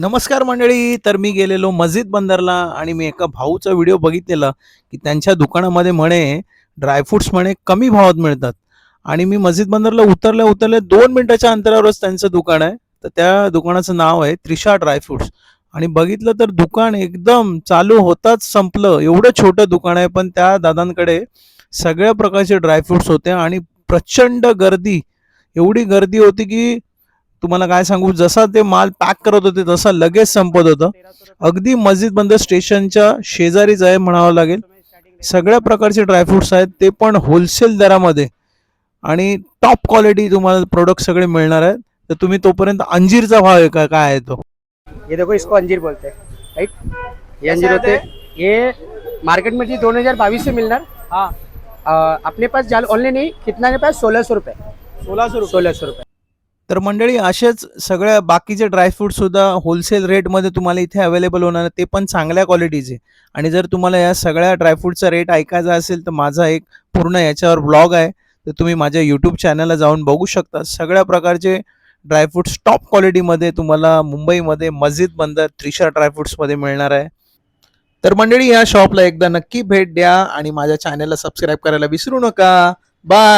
नमस्कार मंडळी तर मी गेलेलो मस्जिद बंदरला आणि मी एका भाऊचा व्हिडिओ बघितलेला की त्यांच्या दुकानामध्ये म्हणे ड्रायफ्रुट्स म्हणे कमी भावात मिळतात. आणि मी मस्जिद बंदरला उतरल्या उतरल्या दोन मिनिटाच्या अंतरावरच त्यांचं दुकान आहे. तर त्या दुकानाचं नाव आहे त्रिशा ड्रायफ्रुट्स आणि बघितलं तर दुकान एकदम चालू होताच संपलं. एवढं छोटं दुकान आहे पण त्या दादांकडे सगळ्या प्रकारचे ड्रायफ्रुट्स होते आणि प्रचंड गर्दी. एवढी गर्दी होती की तुम्हाला काय सांगू? जसा ते माल पॅक करत होते तसा लगेच संपत होतं. अगदी मस्जिद बंदर स्टेशनच्या शेजारीच आहे म्हणावं लागेल. सगळ्या प्रकारचे ड्रायफ्रुट्स आहेत ते पण होलसेल दरामध्ये. आणि टॉप क्वालिटी तुम्हाला प्रोडक्ट सगळे मिळणार आहेत. तर तुम्ही तोपर्यंत अंजीरचा भाव आहे का? काय आहे तो? ये देखो इसको अंजीर बोलते हैं राइट ये अंजीर होते हैं? ये मार्केट में जी दोन हजार बाईस से मिलना। हाँ। अपने पास जाल नहीं कितना के पास? सोलह सौ रुपये सोळा सोलह सौ रुपये तर मंडळी असेच सगळ्या बाकीचे ड्रायफ्रूट सुद्धा होलसेल रेटमध्ये तुम्हाला इथे अवेलेबल होणार ते पण चांगल्या क्वालिटीचे आणि जर तुम्हाला या सगळ्या ड्रायफ्रूटचा रेट ऐकायचा असेल तर माझा एक पूर्ण याच्यावर ब्लॉग आहे. तर तुम्ही माझ्या यूट्यूब चॅनलला जाऊन बघू शकता. सगळ्या प्रकारचे ड्रायफ्रुट्स टॉप क्वालिटीमध्ये तुम्हाला मुंबईमध्ये मस्जिद बंदर त्रिशा ड्रायफ्रूट्समध्ये मिळणार आहे. तर मंडळी या शॉपला एकदा नक्की भेट द्या आणि माझ्या चॅनलला सबस्क्राईब करायला विसरू नका. बाय